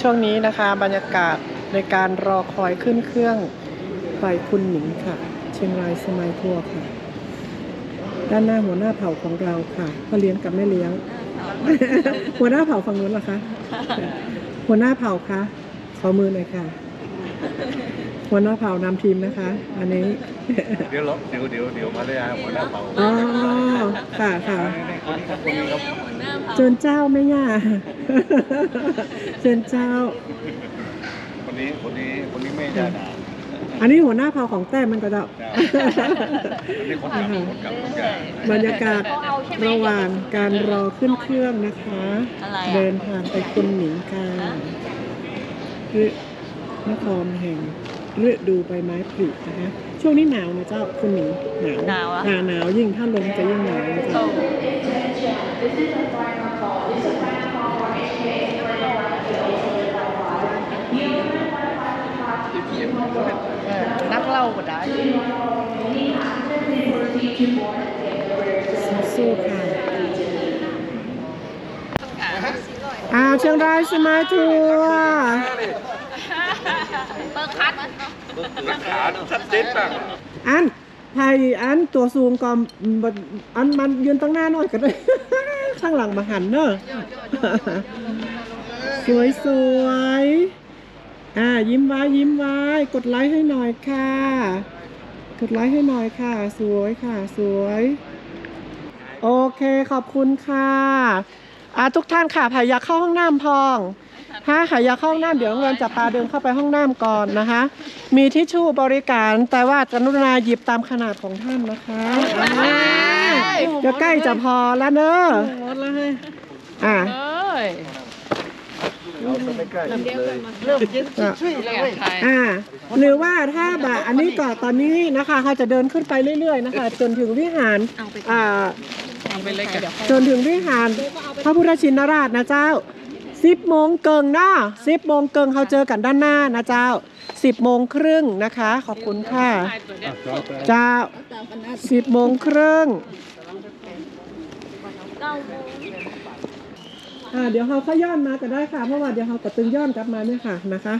ช่วงนี้นะคะบรรยากาศในการรอคอยขึ้นเครื่องไปคุณหนิงค่ะ เชียงรายสมัยทัวร์ค่ะ ด้านหน้าหัวหน้าเผ่าของเราค่ะพ่อเลี้ยงกับแม่เลี้ยง หัวหน้าเผ่าฝั่งนู้นเหรอคะ หัวหน้าเผ่าคะขอมือหน่อยค่ะ หัวหน้าเผ่านำทีมนะคะ อันนี้ เดี๋ยวรอเดี๋ยวเดี๋ยวเดี๋ยวมาเลยอะหัวหน้าเผ่าอ๋อ ค่ะค่ะนี่คนนี้ครับคนนี้ครับเชิญเจ้าไหม่ย่าเชิญเจ้า คนนี้คนนี้คนนี้ไม่ได้ด่าอันนี้หัวหน้าเผ่าของแต้มมันก็จะคนนี้คนกลับคนกลับคนกลับบรรยากาศระหว่างการรอขึ้นเครื่องนะคะอะไรอะเดินทางไปคุณหนิงกันฤนครแห่ง ฤดูใบไม้ผลินะคะช่วงนี้หนาวนะเจ้าคุณหนิงหนาวหนาวอะ หนาหนาวยิ่งถ้าลมจะยิ่งหนาวนะเจ้า นักเล่าก็ได้ สู้ๆค่ะอ้าวเชียงรายสมัยทัวร์ เปิดคัดขาชัดเจนมากอันไทยอันตัวสูงก็บอันมันยืนตั้งหน้าหน่อยก็ได้ ข้างหลังมาหันเนอะสวยสวยๆอ่ายิ้มไว้ยิ้มไว้กดไลค์ให้หน่อยค่ะ กดไลค์ให้หน่อยค่ะ สวยค่ะ สวย โอเคขอบคุณค่ะอ่าทุกท่านค่ะใครอยากเข้าห้องน้ำพอง ถ้าใครอยากเข้าห้องน้ำเดี๋ยวโรงเรียนจะพาเดินเข้าไปห้องน้ำก่อนนะคะ มีทิชชู่บริการแต่ว่ากรุณาหยิบตามขนาดของท่านนะคะอ่าเดี๋ยวใกล้จะพอแล้วเนอะอ่าเอ้ยเราจะไม่ใกล้เลยเริ่มยึดช่วยเลยใครอ่าหรือว่าถ้าแบบอันนี้ก่อนตอนนี้นะคะเขาจะเดินขึ้นไปเรื่อยๆนะคะ จนถึงวิหารอ่าเอาไปเลยกันจนถึงวิหารพระพุทธชินราชนะเจ้า สิบโมงเกิงนาะสิบโมงเกิงเขาเจอกันด้านหน้านะเจ้าสิบโมงครึ่งนะคะ ขอบคุณค่ะเจ้าสิบโมงครึ่งอ่าเดี๋ยวเขาเขาย้อนมาก็ได้ค่ะเพราะว่าเดี๋ยวเขากระตึงย้อนกลับมาเนี่ยค่ะนะคะ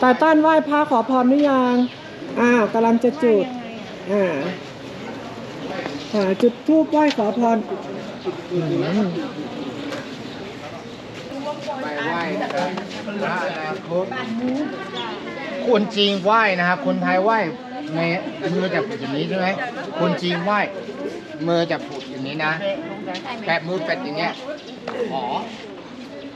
ตาต้านไหว้พระขอพรหรือยังอ้าวกำลังจะจุดอ่า จุดทูบไหว้ขอพรไปไหว้นะครับพระอนาคตคนจีนไหว้นะครับ คนไทยไหว้ในมือจับอย่างนี้ใช่ไหมคนจีนไหว้มือจับอย่างนี้นะแปะมือแปะอย่างเงี้ยขอ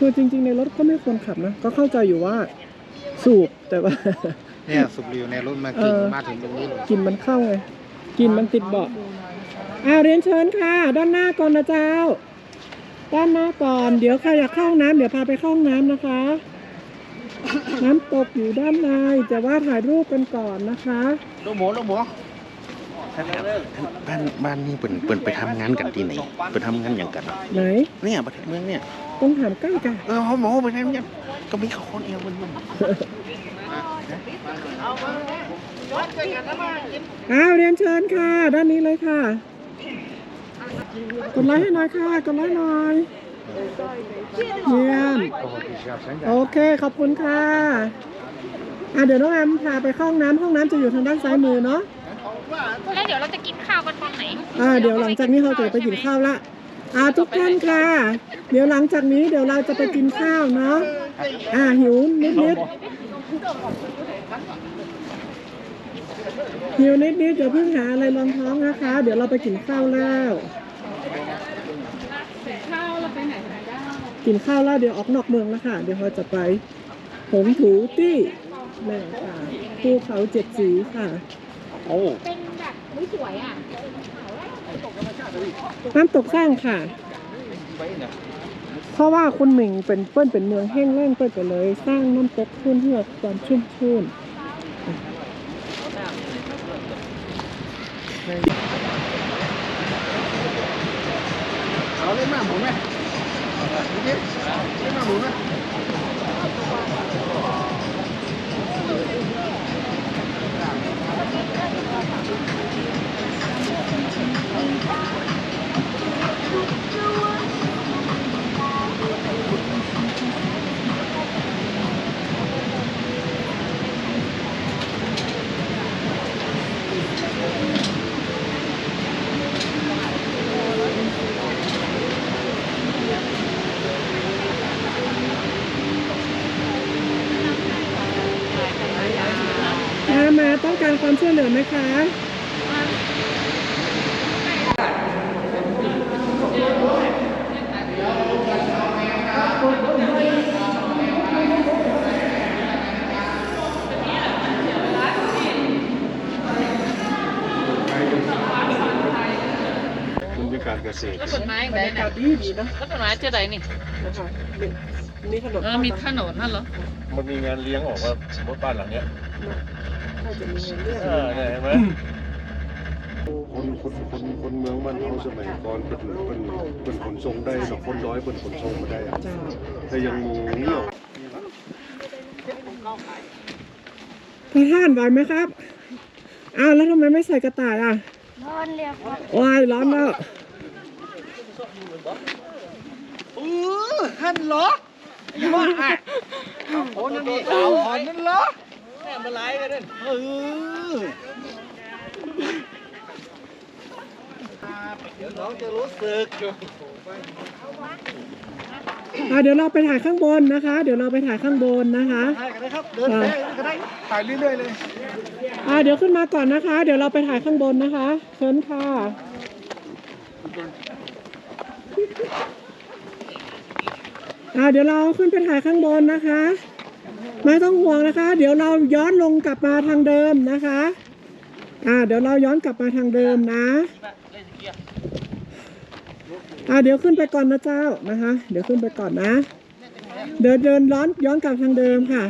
คือจริง ๆ ในรถก็ไม่ควรขับนะ ก็เข้าใจอยู่ว่าสูบแต่ว่า เนี่ยสุบริวในรถมากินเออ มาถึงตรงนี้เลยกลินมันเข้าไงกลินมันติดเบาะอ้าวเรียนเชิญค่ะ ด้านหน้าก่อนนะเจ้า ด้านหน้าก่อน เดี๋ยวใครอยากเข้าห้องน้ำเดี๋ยวพาไปเข้าห้องน้ำนะคะ น้ำตกอยู่ด้านในแต่ว่าถ่ายรูปกันก่อนนะคะ ลูกหมูลูกหมูบ้านบ้านนี่เปิ่นเปิ่นไปทำงานกันที่ไหนไปทำงานอย่างกันอะไหน เนี่ยประเทศเมืองเนี่ย ต้องถามใกล้กันเออเขาบอกว่าไปทำงานก็มีเขาคนเดียวมันมันอ้าวเรียนเชิญค่ะ ด้านนี้เลยค่ะ กดไลค์ให้หน่อยค่ะ กดไลค์หน่อยเยี่ยมโอเค ขอบคุณค่ะ อะเดี๋ยวน้องแอมพาไปเข้าห้องน้ำห้องน้ำจะอยู่ทางด้านซ้ายมือเนาะแล้วเดี๋ยวเราจะกินข้าวกันตอนไหน อ่า เดี๋ยวหลังจากนี้เราจะไปกินข้าวละ อ่าทุกท่านค่ะ เดี๋ยวหลังจากนี้เดี๋ยวเราจะไปกินข้าวเนาะอ่าหิวนิดนิดหิวนิดนิดเดี๋ยวเพิ่งหาอะไรรองท้องนะคะ เดี๋ยวเราไปกินข้าวแล้วกินข้าวแล้วเดี๋ยวออกนอกเมืองแล้วค่ะ เดี๋ยวเราจะไปหงถูตี้แม่ค่ะภูเขาเจ็ดสีค่ะโอ้เป็นแบบไม่สวยอะ น้ำตกสร้างค่ะ เพราะว่าคุณหมิงเป็นเปิ้นเป็นเมืองแห้งแล้งเปิ้นไปเลย สร้างน้ำตกขึ้นเพื่อความชุ่มชื่นเอาเล่นหน้าหมูไหมเล่นหน้าหมูไหม การเกษตรแล้วกฎหมายบรไหนรยาเนี่กายศดีดีนะแล้วกฎหมายจะไหนนี่นะคะนี่นี่ถนนเออมีถนนนั่นเหรอมันมีงานเลี้ยงออกว่าสมมติบ้านหลังเนี้ยน่าจะมีเงินเรื่องเออเนี่ยเห็นไหมคนคนคนคนเมืองมันเขาสมัยก่อนเป็นเป็นเป็นขนส่งได้สองคนร้อยเป็นขนส่งมาได้อะจ้าแต่ยังมูเงี้ยวพระท่านไหวไหมครับ อ้าวแล้วทำไมไม่ใส่กระต่ายอะ ร้อนเรียบร้อยว้ายร้อนแล้ว ท่านเหรอว่าอะโอ้นั่นนี่สาวหอนนั่นเหรอแม่มาไล่กันนั่นเออเดี๋ยวน้องจะรู้สึกอะเดี๋ยวเราไปถ่ายข้างบนนะคะ เดี๋ยวเราไปถ่ายข้างบนนะคะได้กันได้ครับ เดินไปก็ได้ถ่ายเรื่อยๆเลย อะเดี๋ยวขึ้นมาก่อนนะคะ เดี๋ยวเราไปถ่ายข้างบนนะคะ เชิญค่ะ อะเดี๋ยวเราขึ้นไปถ่ายข้างบนนะคะ ไม่ต้องห่วงนะคะ เดี๋ยวเราย้อนลงกลับมาทางเดิมนะคะ อ่าเดี๋ยวเราย้อนกลับมาทางเดิมนะอ่าเดี๋ยวขึ้นไปก่อนนะเจ้านะคะ เดี๋ยวขึ้นไปก่อนนะ เดินเดินย้อนย้อนกลับทางเดิมค่ะ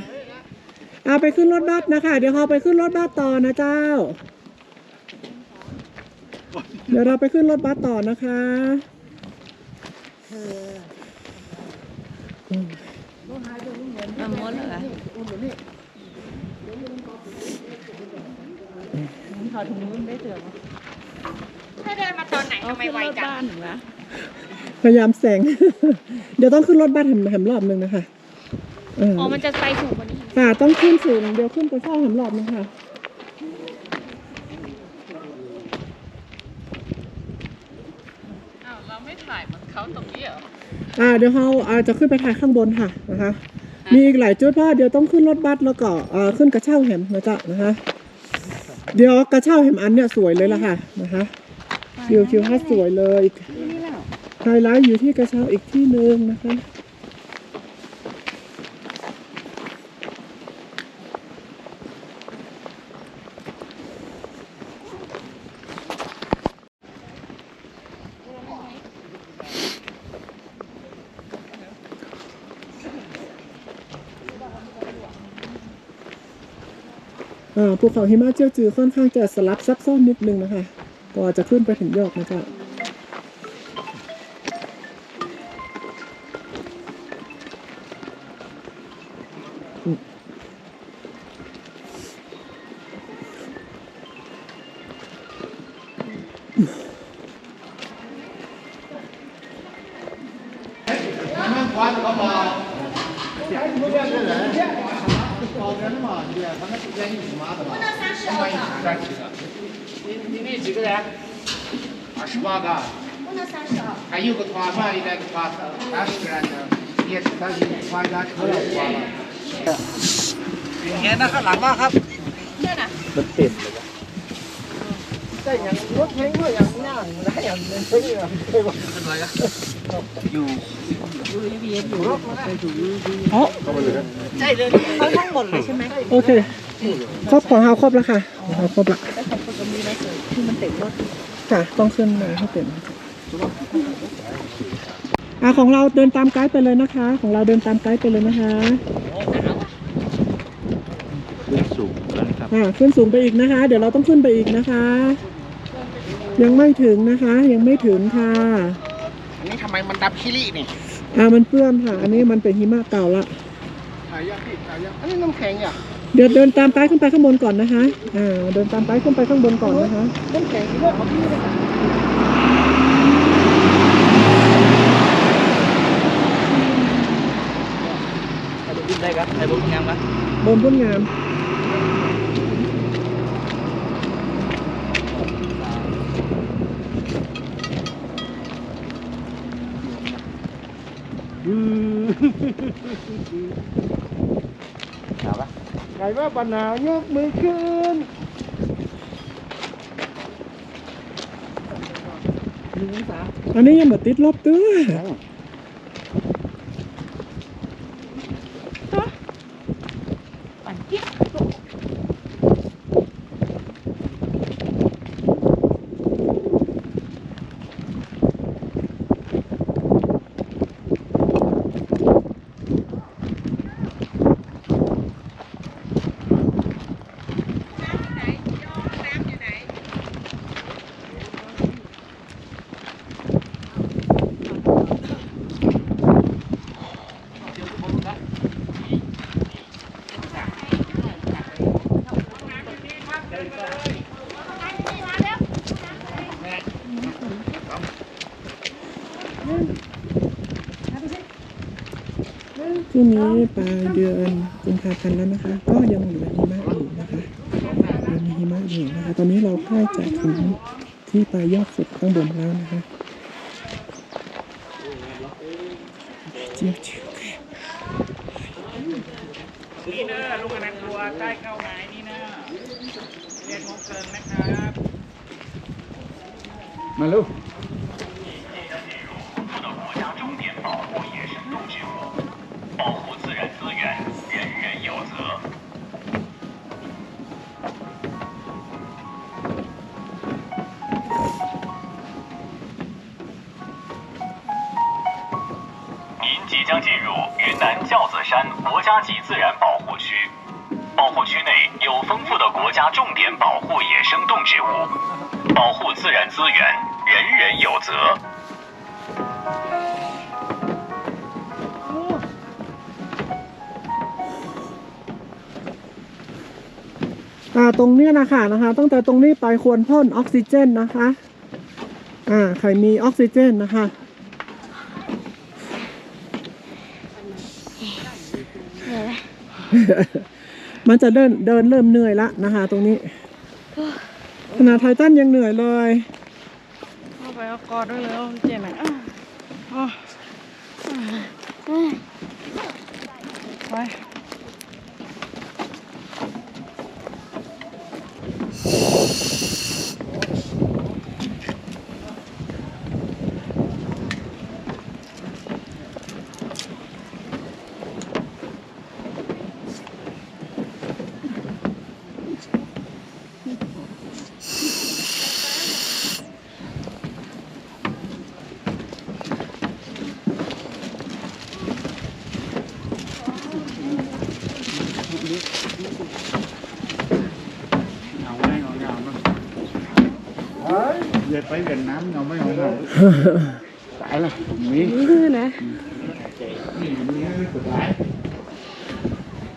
เอาไปขึ้นรถบัสนะคะ เดี๋ยวเราไปขึ้นรถบัสต่อนะเจ้า เดี๋ยวเราไปขึ้นรถบัสต่อนะคะ มันม้วนเหรอถ้าเดินมาตอนไหนทำไมไวจังพยายามแสง เดี๋ยวต้องขึ้นรถบัสแหมแหมรอบหนึ่งนะคะเอออ๋อมันจะไปสูงกว่านี้ค่ะต้องขึ้นสูงเดี๋ยวขึ้นไปเฝ้าแหมรอบหนึงค่ะ อ้าวเราไม่ ถ่ายเหมือนเขาตรงนี้เหรอ อ่าเดี๋ยวเราอาจะขึ้นไปถ่ายข้างบนค่ะนะคะ มีอีกหลายจุดเพราะว่าเดี๋ยวต้องขึ้นรถบัสแล้วก็เอ่อขึ้นกระเช้าแหมนะจ๊ะนะคะ เดี๋ยวกระเช้าแหมอันเนี่ยสวยเลยล่ะค่ะนะคะวิวทิวทัศน์สวยเลยไฮไลท์อยู่ที่กระเช้าอีกที่หนึ่งนะคะ ภูเขาหิมะเจียวจือค่อนข้างจะสลับซับซ้อนนิดนึงนะคะกว่าจะขึ้นไปถึงยอดนะจ๊ะ 你？那三十个。你你那几个人？二十八个。那还有个团饭，一百个团，三十个人。也是，但是你团饭了不了。今天那个老嘛还？那呢？ มันเต็มเลยแต่อย่างรถแข่งก็อย่างย่างนะอย่างนี้เลยอะเคยบอกอะไรอะอยู่อ๋อใช่เลยเขาทั้งหมดเลยใช่ไหมโอเคครบของเราครบแล้วค่ะของเราครบละที่มันเต็มรถค่ะต้องขึ้นมาให้เต็มอะของเราเดินตามไกด์ไปเลยนะคะ ของเราเดินตามไกด์ไปเลยนะคะขึ้นสูงแล้วนะครับอ่าขึ้นสูงไปอีกนะคะ เดี๋ยวเราต้องขึ้นไปอีกนะคะ ยังไม่ถึงนะคะ ยังไม่ถึงค่ะอันนี้ทำไมมันดำขี้รินี่อ่ามันเปื้อนค่ะ อันนี้มันเป็นหิมะเก่าละถ่ายยังพี่ถ่ายยังอันนี้น้ำแข็งอะเดี๋ยวเดินตามไกด์ขึ้นไปข้างบนก่อนนะคะอ่าเดินตามไกด์ขึ้นไปข้างบนก่อนนะคะน้ำแข็งที่ว่าเขาพี่เลยบนต้นงาม ใครว่าปัญหายกมือขึ้นอันนี้ยังแบบติดลบเตื้อ ช่วงนี้ปลายเดือนกุมภาพันธ์แล้วนะคะ ก็ยังเหลือหิมะอยู่นะคะยังมีหิมะอยู่นะคะ ตอนนี้เราใกล้จะถึงที่ปลายยอดสุดข้างบนแล้วนะคะเจียวเจียวนี่นอะลูกอนันตัวใต้เข้าไม้นี่เนอะเรียนงงเกินนะครับ มาลูก 即将进入云南教子山国家级自然保护区。保护区内有丰富的国家重点保护野生动植物，保护自然资源，人人有责。 อ่าตรงเนี้ยนะคะนะคะ ตั้งแต่ตรงนี้ไปควรพ่นออกซิเจนนะคะ อ่าใครมีออกซิเจนนะคะ มันจะเดินเดินเริ่มเหนื่อยละนะคะ ตรงนี้ขนาดไททันยังเหนื่อยเลยเข้าไปเอากอดด้วยเลยเจ็บไหมอะอะไป ดือดไปเวียดนามเราไม่เอาเราตายละมีนี่นะ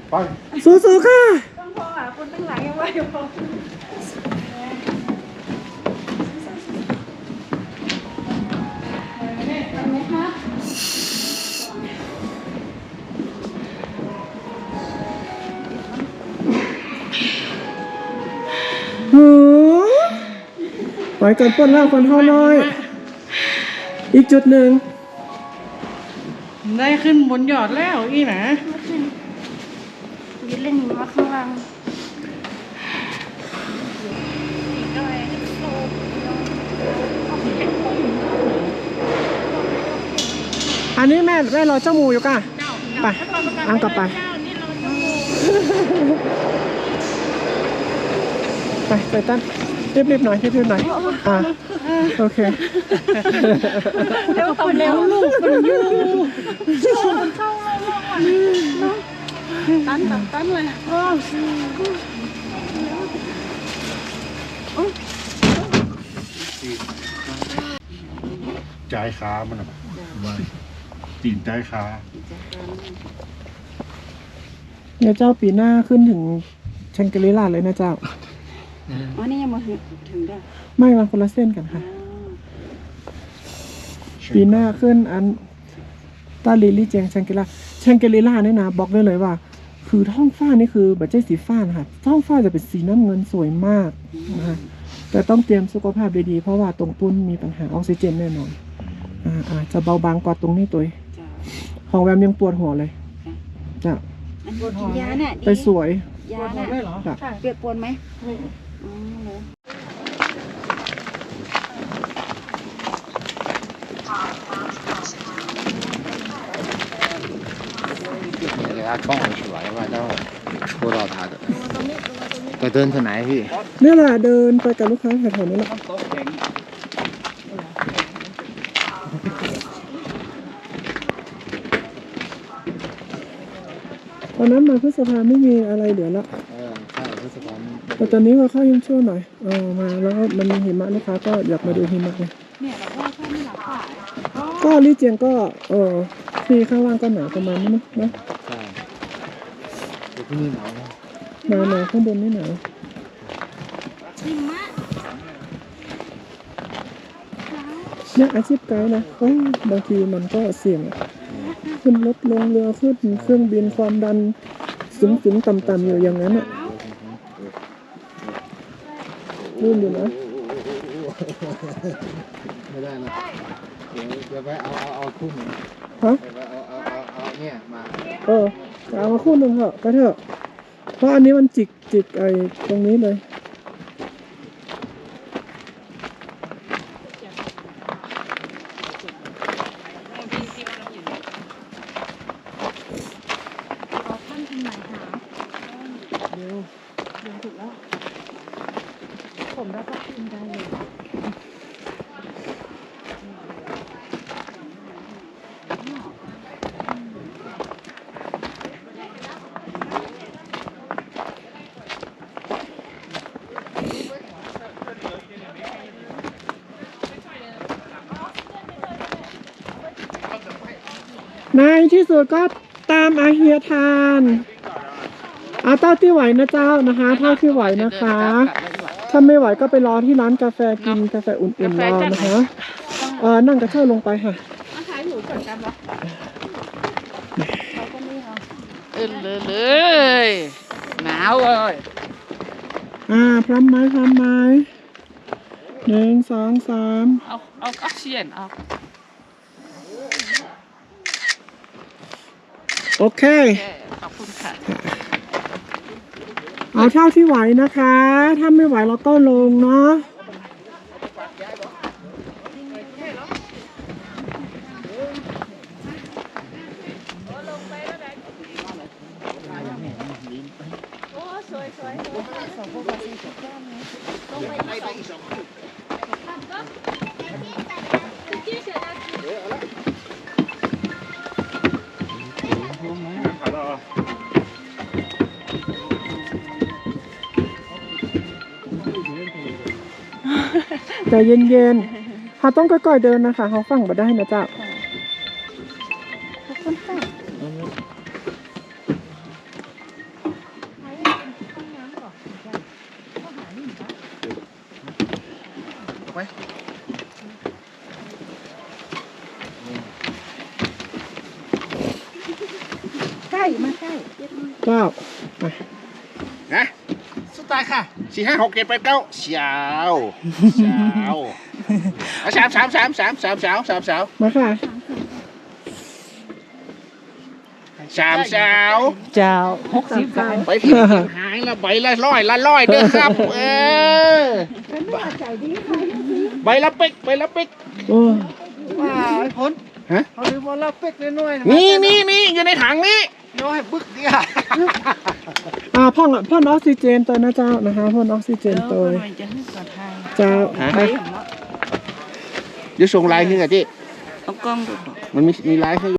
ไปสู้ๆค่ะหื อยก่อนป้นเหล่าคนเท่าน้อย อีกจุดหนึ่ง ได้ขึ้นบนยอดแล้วอีนะยืนเล่นหิมะข้างล่างอันนี้แม่แม่รอเจ้าหมูอยู่ก่ะไปอังกลับไป ไปไปตั้น รีบๆหน่อยรีบๆหน่อยอ่าโอเคเร็วคนเร็วลูกคนยูตันตันตันเลยจ่ายขามันอะตีนจ่ายขาเดี๋ยวเจ้าปีหน้าขึ้นถึงชังกรีลาเลยนะเจ้า อ๋อ นี่ยังมาถึงถึงได้ไม่มาคนละเส้นกันค่ะ ปีหน้าขึ้นอันตาลีลี่เจียงชังกรีลาชังกรีลาเนี่ยนะบอกได้เลยว่า คือท้องฟ้านี่คือบัจเจสีฟ้านะคะท้องฟ้าจะเป็นสีน้ำเงินสวยมากนะคะแต่ต้องเตรียมสุขภาพดีๆ เพราะว่าตรงปุ้นมีปัญหาออกซิเจนแน่นอนอ่าอาจจะเบาบางกว่าตรงนี้ตัวเองของแวมยังปวดหัวเลยจ้ะกินยาเนี่ยไปสวยยาเนี่ยจ้ะเปียกปนไหม เดี๋ยวเอากล้องสวยว่าต้องโคตรทาดจะเดินที่ไหนพี่นี่แหละเดินไปกับลูกค้าแถวๆนี้แหละตอนนั้นมาพฤษภาไม่มีอะไรเหลือแล้ว แต่ตอนนี้ว่าเข้ายังชั่วหน่อยเออมาแล้วก็มันมีหิมะลูกค้าก็อยากมาดูหิมะไงเนี่ยเราว่าชอบไม่หลับค่ะก็ลี่เจียงก็เออที่ข้างล่างก็หนาวประมาณนี้มั้งนะใช่เดี๋ยวที่นี่หนาวนะหนาวหนาวข้างบนนี่หนาวหิมะเนี่ยอาชีพไกด์นะโอ้ยบางทีมันก็เสี่ยงอะขึ้นรถลงเรือขึ้นเครื่องบินความดันสูงสูงต่ำต่ำๆอยู่อย่างนั้นอะ ลื่นอยู่นะไม่ได้นะเดี๋ยวเดี๋ยวไปเอาเอาเอาคู่หนึ่งฮะเดี๋ยวไปเอาเอาเอาเอาเนี่ยมาเออเอามาคู่หนึ่งเถอะก็เถอะเพราะอันนี้มันจิกจิกไอ้ตรงนี้เลย ในที่สุดก็ตามอาเฮียทานเอาเท่าที่ไหวนะเจ้านะคะเท่าที่ไหวนะคะ ถ้าไม่ไหวก็ไปรอที่ร้านกาแฟกินกาแฟอุ่นๆรอนะคะเออนั่งกระเช้าลงไปค่ะ เออเลยเลยหนาวเลยอ่าพร้อมไหมพร้อมไหมหนึ่งสองสามเอาเอาออกซิเจนเอาโอเคแค่ขอบคุณค่ะเอาเท่าที่ไหวนะคะ ถ้าไม่ไหวเราก็ลงเนาะ ใจเย็นๆเขาต้องค่อยๆเดินนะคะเขาฟังมาได้นะจ๊ะ สี่ห้าหกเจ็ดแปดเก้าเสียวเสียวสามสามสามสามสามสาวสามสาวมาค่ะ สามสาวเจ้าหกสิบบาทไปที่หายละใบละร้อยละร้อยเด้อครับ เออใบละปิกใบละปิกโอ้ว้าไอ้ผลฮะเขาดูบอลละเป๊กน้อยๆนี่นี่นี่อยู่ในถังนี้ น้อยบึกเดียวอ่าพ่นพ่นออกซิเจนตัวนะเจ้านะคะพ่นออกซิเจนตัวมันจะให้ก่อนทายเจ้าฮะไปเดี๋ยวส่งไลน์ขึ้นกับที่เอากล้องดูมันมีมีไลน์ให้